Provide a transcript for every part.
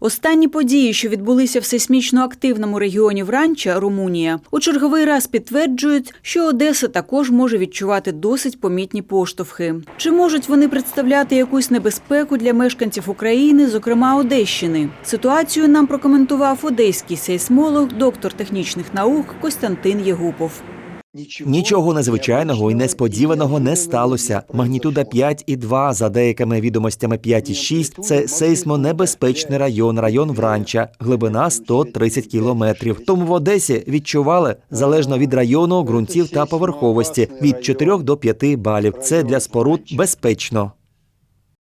Останні події, що відбулися в сейсмічно активному регіоні Вранча, Румунія, у черговий раз підтверджують, що Одеса також може відчувати досить помітні поштовхи. Чи можуть вони представляти якусь небезпеку для мешканців України, зокрема Одещини? Ситуацію нам прокоментував одеський сейсмолог, доктор технічних наук Костянтин Єгупов. Нічого незвичайного і несподіваного не сталося. Магнітуда 5,2, за деякими відомостями 5,6 – це сейсмонебезпечний район, район Вранча, глибина 130 кілометрів. Тому в Одесі відчували залежно від району, ґрунтів та поверховості від 4 до 5 балів. Це для споруд безпечно.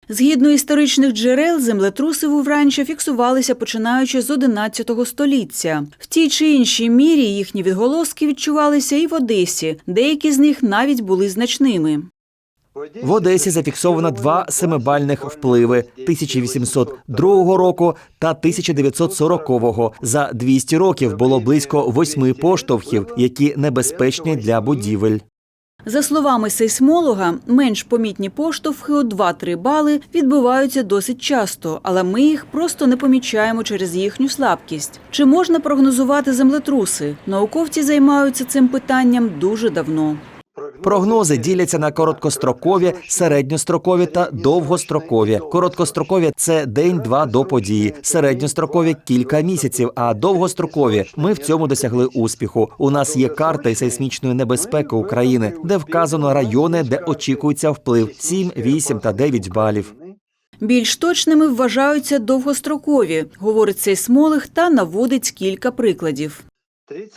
Згідно історичних джерел, землетруси в Увранча фіксувалися починаючи з 11 століття. В тій чи іншій мірі їхні відголоски відчувалися і в Одесі. Деякі з них навіть були значними. В Одесі зафіксовано два семибальних впливи 1802 року та 1940-го. За 200 років було близько восьми поштовхів, які небезпечні для будівель. За словами сейсмолога, менш помітні поштовхи у 2-3 бали відбуваються досить часто, але ми їх просто не помічаємо через їхню слабкість. Чи можна прогнозувати землетруси? Науковці займаються цим питанням дуже давно. Прогнози діляться на короткострокові, середньострокові та довгострокові. Короткострокові це день-два до події, середньострокові кілька місяців. А довгострокові ми в цьому досягли успіху. У нас є карта із сейсмічної небезпеки України, де вказано райони, де очікується вплив 7, 8 та 9 балів. Більш точними вважаються довгострокові, говорить сейсмолог та наводить кілька прикладів.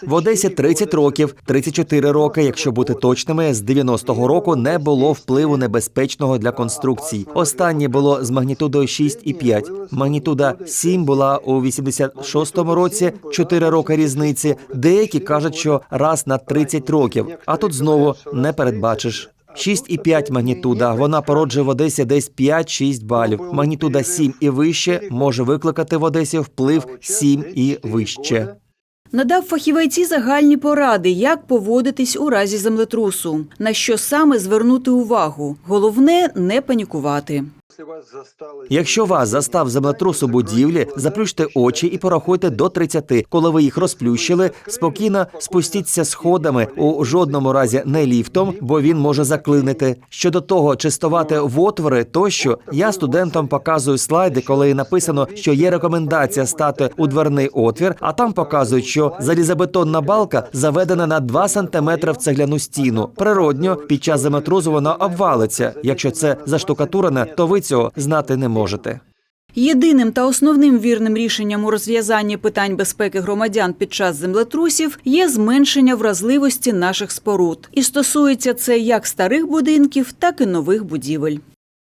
В Одесі 30 років, 34 роки, якщо бути точними, з 90-го року не було впливу небезпечного для конструкцій. Останнє було з магнітудою 6,5. Магнітуда 7 була у 86-му році, 4 роки різниці. Деякі кажуть, що раз на 30 років, а тут знову не передбачиш. 6,5 магнітуда. Вона породжує в Одесі десь 5-6 балів. Магнітуда 7 і вище може викликати в Одесі вплив 7 і вище. Надав фахівайці загальні поради, як поводитись у разі землетрусу, на що саме звернути увагу. Головне не панікувати. Якщо вас застав землетрус у будівлі, заплющте очі і порахуйте до 30. Коли ви їх розплющили, спокійно спустіться сходами, у жодному разі не ліфтом, бо він може заклинити. Щодо того, чи ставати в отвори тощо, я студентам показую слайди, коли написано, що є рекомендація стати у дверний отвір, а там показують, що залізобетонна балка заведена на 2 см в цегляну стіну. Природньо, під час землетрусу вона обвалиться. Якщо це заштукатурене, то ви цього знати не можете. Єдиним та основним вірним рішенням у розв'язанні питань безпеки громадян під час землетрусів є зменшення вразливості наших споруд. І стосується це як старих будинків, так і нових будівель.